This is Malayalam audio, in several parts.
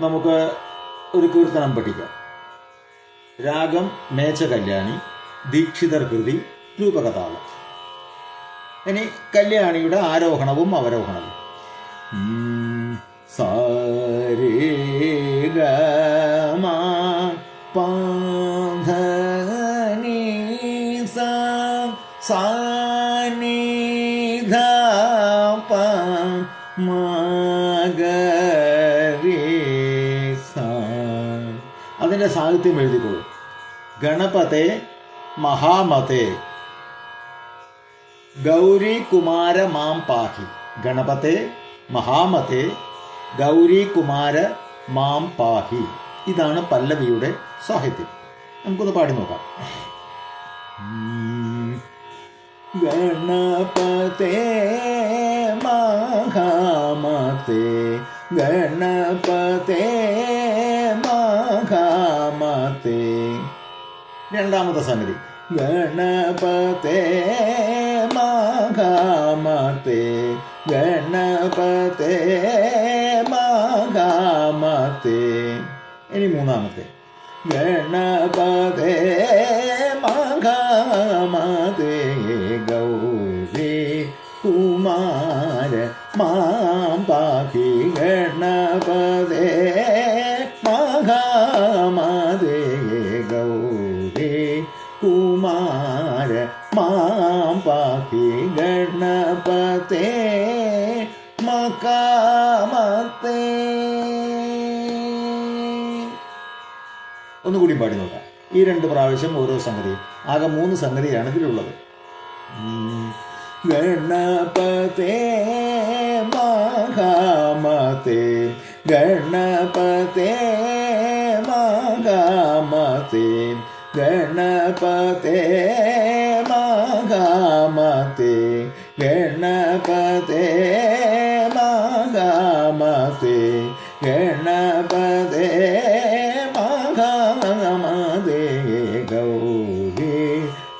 നമുക്ക് ഒരു കീർത്തനം പഠിക്കാം. രാഗം മേച്ച കല്യാണി ദീക്ഷിതർ കൃതി രൂപകതാളം ഇനി കല്യാണിയുടെ ആരോഹണവും അവരോഹണവും. ഉം, സാരേ ഗമ പാധനി സ സാനി ധ പ അതിന്റെ സാഹിത്യം എഴുതിക്കോളൂ ഗണപതേ മഹാമതേ. ഗൗരി കുമാര മാം പാഹി. ഗണപതേ മഹാമതേ ഗൗരി കുമാര മാം പാഹി. ഇതാണ് പല്ലവിയുടെ സാഹിത്യം. നമുക്കൊന്ന് പാടി നോക്കാം. ഗണപതേ മഹാമതേ ഗണപതേ രണ്ടാമത്തെ സംഗതി. ഗണപതേ മഹാമത്തെ ഗണപതേ മഹാമത്തെ ഇനി മൂന്നാമത്തെ. ഗണപതേ മഹാമത്തെ ഗൗരി കുമാര മാം പാഹി. ഗണപതേ മാഗാമതേ ഗൗരി കുമാര മാമ്പാഹി പാഹി ഗണപതേ മകാമത്തേ ഒന്നുകൂടി പാടി നോക്കാം. ഈ രണ്ട് പ്രാവശ്യം ഓരോ സംഗതി ആകെ മൂന്ന് സംഗതിയാണ് ഇതിലുള്ളത്. ഗണപതേ മഹാമതേ ഗണപതേ മഹാമതേ ഗണപതേ മഹാമതേ ഗണപതേ മഹാമതേ ഗണപതേ മഹാമതേ ഗൗരി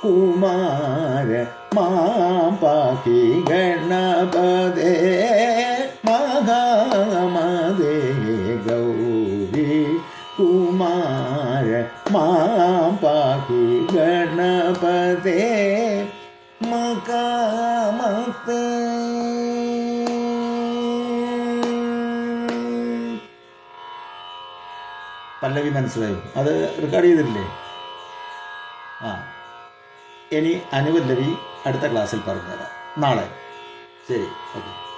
കുമാര മാം പാഹി ഗണപതേ മഹാമതേ ഗൗരി കുമാര മാം ഗണപതേ മകാമത്ത്. പല്ലവി മനസ്സിലായോ? അത് റെക്കോർഡ് ചെയ്തിട്ടില്ലേ? ആ. ഇനി അനുപല്ലവി അടുത്ത ക്ലാസ്സിൽ പറഞ്ഞുതരാം. നാളെ. ശരി. ഓക്കെ